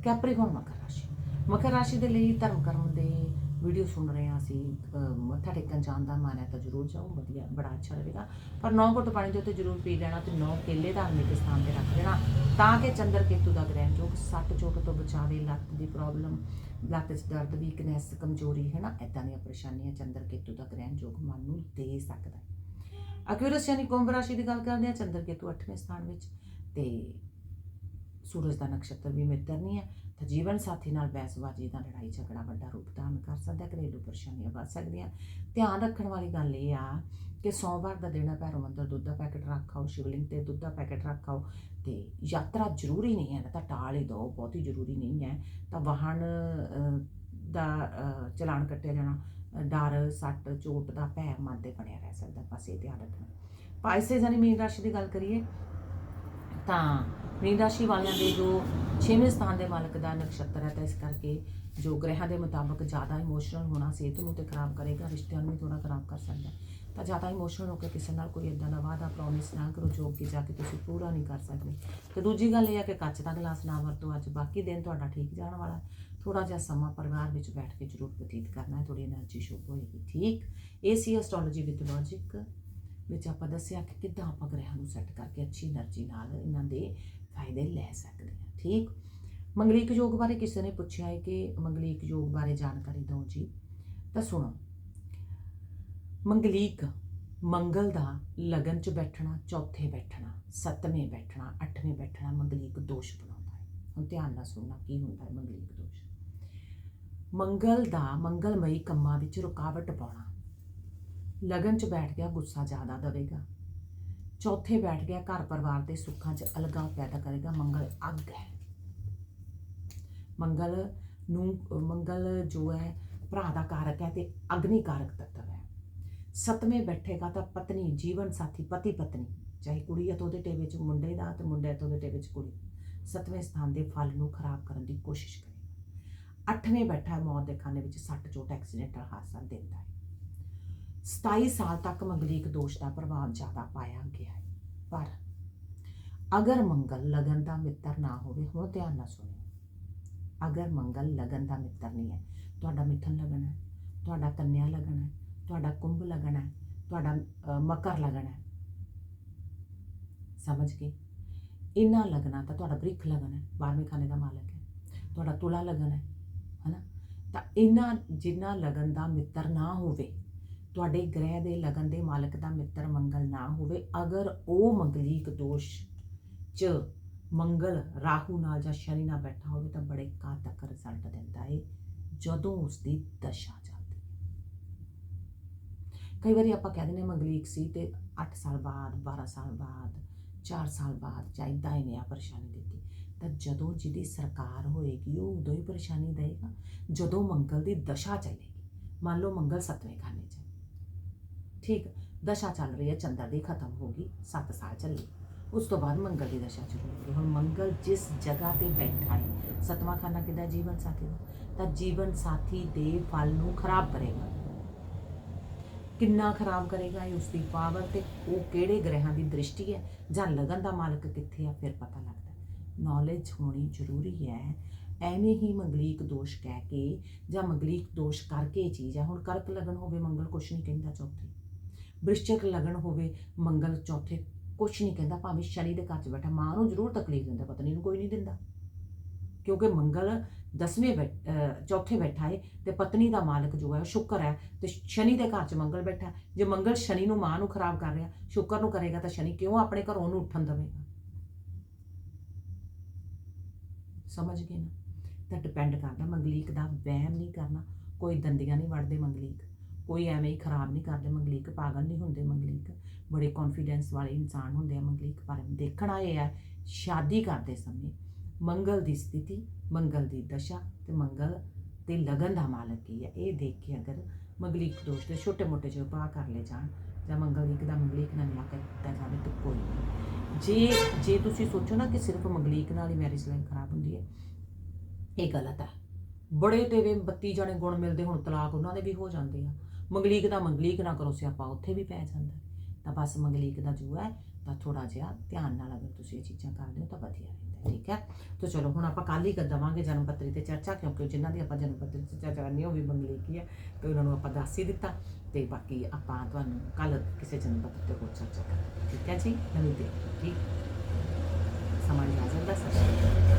ਕੈਪਰੀਕੋਨ ਮਕਰ ਰਾਸ਼ੀ। ਮਕਰ ਰਾਸ਼ੀ ਦੇ ਲਈ ਧਰਮ ਕਰਮ ਦੇ ਵੀਡੀਓ ਸੁਣ ਰਹੇ ਹਾਂ ਅਸੀਂ ਮੱਥਾ ਟੇਕਣ ਜਾਣ ਦਾ ਮਨ ਹੈ ਤਾਂ ਜ਼ਰੂਰ ਜਾਓ, ਵਧੀਆ, ਬੜਾ ਅੱਛਾ ਰਹੇਗਾ ਪਰ ਨੌ ਘੁੱਟ ਪਾਣੀ ਦੇ ਉੱਤੇ ਜ਼ਰੂਰ ਪੀ ਲੈਣਾ ਤੇ ਨੌ ਕੇਲੇ ਧਾਰਮਿਕ ਸਥਾਨ ਤੇ ਰੱਖ ਦੇਣਾ, ਤਾਂ ਕਿ ਚੰਦਰ ਕੇਤੂ ਦਾ ਗ੍ਰਹਿਣ ਜੋ ਸੱਟ ਚੋਟ ਤੋਂ ਬਚਾਵੇ, ਲੱਤ ਦੀ ਪ੍ਰੋਬਲਮ ਲੱਤ 'ਚ ਦਰਦ ਵੀਕਨੈਸ ਕਮਜ਼ੋਰੀ, ਹੈ ਨਾ? ਇਦਾਂ ਦੀਆਂ ਪਰੇਸ਼ਾਨੀਆਂ ਚੰਦਰ ਕੇਤੂ ਦਾ ਗ੍ਰਹਿਣ ਜੋਗ ਮਨ ਨੂੰ ਦੇ ਸਕਦਾ ਹੈ। ਅਕਿਊਰਸ ਯਾਨੀ ਕੁੰਭ ਰਾਸ਼ੀ ਦੀ ਗੱਲ ਕਰਦੇ ਆ ਚੰਦਰ ਕੇਤੂ 8ਵੇਂ ਸਥਾਨ ਵਿੱਚ ਤੇ ਸੂਰਜ ਦਾ ਨਕਸ਼ਤਰ ਵੀ ਮਿੱਤਰ ਨਹੀਂ ਹੈ। ਤਾਂ ਜੀਵਨ ਸਾਥੀ ਨਾਲ ਬਹਿਸਬਾਜ਼ੀ ਦਾ ਲੜਾਈ ਝਗੜਾ ਵੱਡਾ ਰੂਪ ਧਾਰਨ ਕਰ ਸਕਦਾ ਘਰੇਲੂ ਪਰੇਸ਼ਾਨੀਆਂ ਵੱਧ ਸਕਦੀਆਂ। ਧਿਆਨ ਰੱਖਣ ਵਾਲੀ ਗੱਲ ਇਹ ਆ ਕਿ ਸੋਮਵਾਰ ਦਾ ਦਿਨ ਹੈ ਭੈਰੋ ਮੰਦਰ, ਦੁੱਧ ਦਾ ਪੈਕੇਟ ਰੱਖ ਆਓ ਸ਼ਿਵਲਿੰਗ ਤੇ ਦੁੱਧ ਦਾ ਪੈਕੇਟ ਰੱਖ ਆਓ ਤੇ ਯਾਤਰਾ ਜ਼ਰੂਰੀ ਨਹੀਂ ਹੈ, ਨਾ ਤਾਂ ਟਾਲ ਹੀ ਦਿਓ, ਬਹੁਤ ਹੀ ਜ਼ਰੂਰੀ ਨਹੀਂ ਹੈ। ਤਾਂ ਵਾਹਨ ਦਾ ਚਲਾਨ ਕੱਟਿਆ ਜਾਣਾ ਡਰ, ਸੱਟ, ਚੋਟ ਦਾ ਭੈ ਮਨ ਤੇ ਬਣਿਆ ਰਹਿ ਸਕਦਾ, ਬਸ ਇਹ ਧਿਆਨ ਰੱਖਣਾ। ਪਾਇਸੇ ਜਾਨੀ ਮੀਨ ਰਾਸ਼ੀ ਦੀ ਗੱਲ ਕਰੀਏ ਤਾਂ ਮੀਨ ਰਾਸ਼ੀ ਵਾਲਿਆਂ ਦੇ ਜੋ 6ਵੇਂ ਸਥਾਨ ਦੇ ਮਾਲਕ ਦਾ ਨਕਸ਼ਤਰ ਹੈ ਤਾਂ ਇਸ ਕਰਕੇ ਜੋ ਗ੍ਰਹਿਾਂ ਦੇ ਮੁਤਾਬਕ ਜ਼ਿਆਦਾ ਇਮੋਸ਼ਨਲ ਹੋਣਾ ਸਿਹਤ ਨੂੰ ਤੇ ਖਰਾਬ ਕਰੇਗਾ, ਰਿਸ਼ਤਿਆਂ ਨੂੰ ਵੀ ਥੋੜਾ ਖਰਾਬ ਕਰ ਸਕਦਾ ਤਾਂ ਜ਼ਿਆਦਾ ਇਮੋਸ਼ਨਲ ਹੋ ਕੇ ਕਿਸੇ ਨਾਲ ਕੋਈ ਇਦਾਂ ਦਾ ਵਾਅਦਾ ਪ੍ਰੋਮਿਸ ਨਾ ਕਰੋ, ਜੋ ਕਿ ਜਾ ਕੇ ਤੁਸੀਂ ਪੂਰਾ ਨਹੀਂ ਕਰ ਸਕਦੇ। ਤੇ ਦੂਜੀ ਗੱਲ ਇਹ ਹੈ ਕਿ ਕੱਚ ਦਾ ਗਲਾਸ ਨਾ ਵਰਤੋ, ਅੱਜ ਬਾਕੀ ਦਿਨ ਤੁਹਾਡਾ ਠੀਕ ਜਾਣ ਵਾਲਾ ਥੋੜਾ ਜਿਹਾ ਸਮਾਂ ਪਰਿਵਾਰ ਵਿੱਚ ਬੈਠ ਕੇ ਜ਼ਰੂਰ ਬਤੀਤ ਕਰਨਾ ਹੈ ਥੋੜੀ એનર્ਜੀ ਸ਼ੁਭ ਹੋਏਗੀ, ਠੀਕ? ਇਹ ਸੀ ਐਸਟ੍ਰੋਲੋਜੀ ਵਿਦ ਲੌਜੀਕ ਵਿੱਚ ਆਪਾਂ ਦੱਸਿਆ ਕਿ ਕਿੱਦਾਂ ਆਪਾਂ ਗ੍ਰਹਿਆਂ ਨੂੰ ਸੈੱਟ ਕਰਕੇ ਅੱਛੀ એનર્ਜੀ ਨਾਲ ਇਹਨਾਂ ਦੇ ਫਾਇਦੇ ਲੈ ਸਕਦੇ ਹਾਂ, ਠੀਕ? ਮੰਗਲੀਕ ਯੋਗ ਬਾਰੇ ਕਿਸੇ ਨੇ ਪੁੱਛਿਆ ਹੈ ਕਿ ਮੰਗਲੀਕ ਯੋਗ ਬਾਰੇ ਜਾਣਕਾਰੀ ਦਿਓ ਜੀ। ਤਾਂ ਸੁਣੋ, ਮੰਗਲੀਕ ਮੰਗਲ ਦਾ ਲਗਨ ਚ ਬੈਠਣਾ, ਚੌਥੇ ਬੈਠਣਾ, ਸੱਤਵੇਂ ਬੈਠਣਾ, ਅੱਠਵੇਂ ਬੈਠਣਾ ਮੰਗਲੀਕ ਦੋਸ਼ ਬਣਾਉਂਦਾ ਹੈ। ਹੁਣ ਧਿਆਨ ਨਾਲ ਸੁਣਨਾ ਕੀ ਹੁੰਦਾ ਹੈ ਮੰਗਲੀਕ ਦੋਸ਼। ਮੰਗਲ ਦਾ ਮੰਗਲਮਈ ਕੰਮਾਂ ਵਿੱਚ ਰੁਕਾਵਟ ਪਾਉਣਾ। ਲਗਨ ਚ ਬੈਠ ਗਿਆ, ਗੁੱਸਾ ਜ਼ਿਆਦਾ ਦੇਵੇਗਾ। ਚੌਥੇ ਬੈਠ ਗਿਆ, ਘਰ ਪਰਿਵਾਰ ਦੇ ਸੁੱਖਾਂ 'ਚ ਅਲਗਾ ਪੈਦਾ ਕਰੇਗਾ। ਮੰਗਲ ਅੱਗ ਹੈ। ਮੰਗਲ ਨੂੰ, ਮੰਗਲ ਜੋ ਹੈ, ਭਰਾ ਦਾ ਕਾਰਕ ਹੈ ਤੇ ਅਗਨੀ ਕਾਰਕ ਤੱਤਵ ਹੈ। ਸਤਵੇਂ ਬੈਠੇਗਾ ਤਾਂ ਪਤਨੀ, ਜੀਵਨ ਸਾਥੀ, ਪਤੀ ਪਤਨੀ, ਚਾਹੇ ਕੁੜੀ ਹੈ ਤਾਂ ਉਹਦੇ ਟੇਵੇ 'ਚ ਮੁੰਡੇ ਦਾ ਤੇ ਮੁੰਡਾ ਹੈ ਤਾਂ ਉਹਦੇ ਟੇਵੇ 'ਚ ਕੁੜੀ। ਸਤਵੇਂ ਸਥਾਨ ਦੇ ਫਲ ਨੂੰ ਖਰਾਬ ਕਰਨ ਦੀ ਕੋਸ਼ਿਸ਼ ਕਰੇਗਾ। ਅੱਠਵੇਂ ਬੈਠਾ ਮੌਤ ਦੇ ਖਾਨੇ ਵਿੱਚ ਸੱਟ ਚੋਟ ਐਕਸੀਡੈਂਟਲ ਹਾਦਸਾ ਦਿੰਦਾ ਹੈ। 27 ਸਾਲ ਤੱਕ ਮੰਗਲੀਕ ਦੋਸ਼ ਦਾ ਪ੍ਰਭਾਵ ਜ਼ਿਆਦਾ ਪਾਇਆ ਗਿਆ ਹੈ ਪਰ ਅਗਰ ਮੰਗਲ ਲਗਨ ਦਾ ਮਿੱਤਰ ਨਾ ਹੋਵੇ ਹੁਣ ਧਿਆਨ ਨਾਲ ਸੁਣਿਓ ਅਗਰ ਮੰਗਲ ਲਗਨ ਦਾ ਮਿੱਤਰ ਨਹੀਂ ਹੈ ਤੁਹਾਡਾ ਮਿਥਨ ਲਗਨ ਹੈ ਤੁਹਾਡਾ ਕੰਨਿਆ ਲਗਨ ਹੈ ਤੁਹਾਡਾ ਕੁੰਭ ਲਗਨ ਹੈ ਤੁਹਾਡਾ ਅ, ਮਕਰ ਲਗਨ ਹੈ ਸਮਝ ਗਏ ਇਹਨਾਂ ਲਗਨਾ ਤਾਂ ਤੁਹਾਡਾ ਬ੍ਰਿਖ ਲਗਨ ਹੈ 12ਵੇਂ ਖਾਨੇ ਦਾ ਮਾਲਕ ਹੈ ਤੁਹਾਡਾ ਤੁਲਾ ਲਗਨ ਹੈ ਹਨਾ ਤਾਂ ਇਹਨਾਂ ਜਿਨ੍ਹਾਂ ਲਗਨ ਦਾ ਮਿੱਤਰ ਨਾ ਹੋਵੇ ਤੁਹਾਡੇ ਗ੍ਰਹਿ ਦੇ ਲਗਨ ਦੇ ਮਾਲਕ ਦਾ ਮਿੱਤਰ ਮੰਗਲ ਨਾ ਹੋਵੇ, ਅਗਰ ਉਹ ਮੰਗਲੀਕ ਦੋਸ਼ ਚ ਮੰਗਲ, ਰਾਹੂ ਨਾਲ ਜਾਂ ਸ਼ਨੀ ਨਾਲ ਬੈਠਾ ਹੋਵੇ ਤਾਂ ਬੜੇ ਘਾਤਕ ਰਿਜ਼ਲਟ ਦਿੰਦਾ ਹੈ ਜਦੋਂ ਉਸ ਦੀ ਦਸ਼ਾ ਚੱਲਦੀ ਹੈ ਕਈ ਵਾਰੀ ਆਪਾਂ ਕਹਿ ਦਿੰਦੇ ਹਾਂ ਮੰਗਲੀਕ ਸੀ ਤੇ 8 ਸਾਲ ਬਾਅਦ 12 ਸਾਲ ਬਾਅਦ 4 ਸਾਲ ਬਾਅਦ ਜਾਂ ਏਦਾਂ ਹੀ ਨਿਆ ਪਰੇਸ਼ਾਨੀ ਦਿੱਤੀ। ਤਾਂ ਜਦੋਂ ਜਿਹਦੀ ਸਰਕਾਰ ਹੋਏਗੀ, ਉਹ ਉਦੋਂ ਹੀ ਪਰੇਸ਼ਾਨੀ ਦੇਗਾ ਜਦੋਂ ਮੰਗਲ ਦੀ ਦਸ਼ਾ ਚੱਲੇਗੀ, ਮੰਨ ਲਓ ਮੰਗਲ ਸੱਤਵੇਂ ਖਾਨੇ 'ਚ ਠੀਕ, ਦਸ਼ਾ ਚੱਲ ਰਹੀ ਹੈ, ਚੰਦਰ ਦੀ ਖਤਮ ਹੋ ਗਈ 7 ਸਾਲ ਚੱਲੀ। ਉਸ ਤੋਂ ਬਾਅਦ ਮੰਗਲ ਦੀ ਦਸ਼ਾ ਸ਼ੁਰੂ ਹੋ। ਗਈ ਹੁਣ ਮੰਗਲ ਜਿਸ ਜਗ੍ਹਾ ਤੇ ਬੈਠਾ ਹੈ ਸਤਵਾਂ ਖਾਨਾ ਕਿਹਦਾ ਜੀਵਨ ਸਾਥੀ ਦਾ। ਤਾਂ ਜੀਵਨ ਸਾਥੀ ਦੇ ਫਲ ਨੂੰ ਖਰਾਬ ਕਰੇਗਾ। ਕਿੰਨਾ ਖਰਾਬ ਕਰੇਗਾ ਇਹ ਉਸ ਦੀ ਪਾਵਰ ਤੇ ਉਹ ਕਿਹੜੇ ਗ੍ਰਹਿਾਂ ਦੀ ਦ੍ਰਿਸ਼ਟੀ ਹੈ? ਜਾਂ ਲਗਨ ਦਾ ਮਾਲਕ ਕਿੱਥੇ ਆ? ਫਿਰ ਪਤਾ ਲੱਗਦਾ ਨੌਲੇਜ ਹੋਣੀ ਜ਼ਰੂਰੀ ਹੈ। ਐਵੇਂ ਹੀ ਮੰਗਲੀਕ ਦੋਸ਼ ਕਹਿ ਕੇ ਜਾਂ ਮੰਗਲੀਕ ਦੋਸ਼ ਕਰਕੇ ਚੀਜ਼ ਹੈ। ਹੁਣ ਕਰਕ ਲਗਨ ਹੋਵੇ, ਮੰਗਲ ਕੁਛ ਨਹੀਂ ਕਹਿੰਦਾ, ਚੌਥੀ। ਬ੍ਰਿਸ਼ਚਕ ਲਗਨ ਹੋਵੇ, ਮੰਗਲ ਚੌਥੇ, ਕੁਛ ਨਹੀਂ ਕਹਿੰਦਾ, ਭਾਵੇਂ ਸ਼ਨੀ ਦੇ ਘਰ 'ਚ ਬੈਠਾ, ਮਾਂ ਨੂੰ ਜ਼ਰੂਰ ਤਕਲੀਫ ਦਿੰਦਾ, ਪਤਨੀ ਨੂੰ ਕੋਈ ਨਹੀਂ ਦਿੰਦਾ। ਕਿਉਂਕਿ ਮੰਗਲ ਦਸਵੇਂ ਬੈ- ਚੌਥੇ ਬੈਠਾ ਹੈ ਤੇ ਪਤਨੀ ਦਾ ਮਾਲਕ ਜੋ ਹੈ ਉਹ ਸ਼ੁਕਰ ਹੈ ਤੇ ਸ਼ਨੀ ਦੇ ਘਰ 'ਚ ਮੰਗਲ ਬੈਠਾ। ਜੇ ਮੰਗਲ ਸ਼ਨੀ ਨੂੰ ਮਾਂ ਨੂੰ ਖਰਾਬ ਕਰ ਰਿਹਾ, ਸ਼ੁਕਰ ਨੂੰ ਕਰੇਗਾ ਤਾਂ ਸ਼ਨੀ ਕਿਉਂ ਆਪਣੇ ਘਰੋਂ ਉਹਨੂੰ ਉੱਠਣ ਦੇਵੇਗਾ? ਸਮਝ ਗਏ ਨਾ? ਤਾਂ ਡਿਪੈਂਡ ਕਰਦਾ ਮੰਗਲੀਕ ਦਾ, ਵਹਿਮ ਨਹੀਂ ਕਰਨਾ, ਕੋਈ ਦੰਦੀਆਂ ਨਹੀਂ ਵੜਦੇ ਮੰਗਲੀਕ। ਕੋਈ ਐਵੇਂ ਹੀ ਖਰਾਬ ਨਹੀਂ ਕਰਦੇ, ਮੰਗਲੀਕ ਪਾਗਲ ਨਹੀਂ ਹੁੰਦੇ, ਮੰਗਲੀਕ ਬੜੇ ਕੌਨਫੀਡੈਂਸ ਵਾਲੇ ਇਨਸਾਨ ਹੁੰਦੇ ਆ, ਮੰਗਲੀਕ ਪਰ ਦੇਖਣਾ ਇਹ ਹੈ ਸ਼ਾਦੀ ਕਰਦੇ ਸਮੇਂ ਮੰਗਲ ਦੀ ਸਥਿਤੀ, ਮੰਗਲ ਦੀ ਦਸ਼ਾ ਤੇ ਮੰਗਲ ਤੇ ਲਗਨ ਦਾ ਮਾਲਕ ਕੀ ਹੈ ਇਹ ਦੇਖ ਕੇ ਅਗਰ ਮੰਗਲੀਕ ਦੋਸ਼ ਦੇ ਛੋਟੇ ਮੋਟੇ ਜਿਹੇ ਉਪਾਅ ਕਰ ਲਏ ਜਾਣ, ਜਾਂ ਮੰਗਲੀਕ ਦਾ ਮੰਗਲੀਕ ਨਾਲ ਮਿਲਾ ਕੀਤਾ ਜਾਵੇ ਤਾਂ ਕੋਈ ਨਹੀਂ। ਜੇ ਜੇ ਤੁਸੀਂ ਸੋਚੋ ਨਾ ਕਿ ਸਿਰਫ ਮੰਗਲੀਕ ਨਾਲ ਹੀ ਮੈਰਿਜ ਲਾਈਫ ਖਰਾਬ ਹੁੰਦੀ ਹੈ, ਇਹ ਗਲਤ ਹੈ ਬੜੇ ਤੇਰੇ 32 ਜਣੇ ਗੁਣ ਮਿਲਦੇ, ਹੁਣ ਤਲਾਕ ਉਹਨਾਂ ਦੇ ਵੀ ਹੋ ਜਾਂਦੇ ਆ। ਮੰਗਲੀਕ ਦਾ ਮੰਗਲੀਕ ਨਾ ਕਰੋ ਸਿਆਪਾ, ਉੱਥੇ ਵੀ ਪੈ ਜਾਂਦਾ। ਤਾਂ ਬਸ ਮੰਗਲੀਕ ਦਾ ਜੋ ਹੈ, ਤਾਂ ਥੋੜਾ ਜਿਹਾ ਧਿਆਨ ਨਾਲ ਅਗਰ ਤੁਸੀਂ ਇਹ ਚੀਜ਼ਾਂ ਕਰਦੇ ਹੋ ਤਾਂ ਵਧੀਆ ਰਹਿੰਦਾ ਠੀਕ ਹੈ? ਤਾਂ ਚਲੋ ਹੁਣ ਆਪਾਂ ਕੱਲ ਹੀ ਕਰ ਦਵਾਂਗੇ ਜਨਮ ਪੱਤਰੀ ਤੇ ਚਰਚਾ, ਕਿਉਂਕਿ ਜਿਨ੍ਹਾਂ ਦੀ ਆਪਾਂ ਜਨਮ ਪੱਤਰੀ ਤੇ ਚਰਚਾ ਕਰਨੀ ਉਹ ਵੀ ਮੰਗਲੀਕੀ ਹੈ ਤੇ ਉਹਨਾਂ ਨੂੰ ਆਪਾਂ ਦੱਸ ਹੀ ਦਿੱਤਾ। ਤੇ ਬਾਕੀ ਆਪਾਂ ਤੁਹਾਨੂੰ ਕੱਲ ਕਿਸੇ ਜਨਮ ਪੱਤਰੀ ਤੇ ਹੋਰ ਚਰਚਾ ਕਰਾਂਗੇ, ਠੀਕ ਹੈ ਜੀ? ਨਵੀਂ ਦੇ ਠੀਕ? ਸਮਾਂ ਆ ਜਾਂਦਾ ਸਭ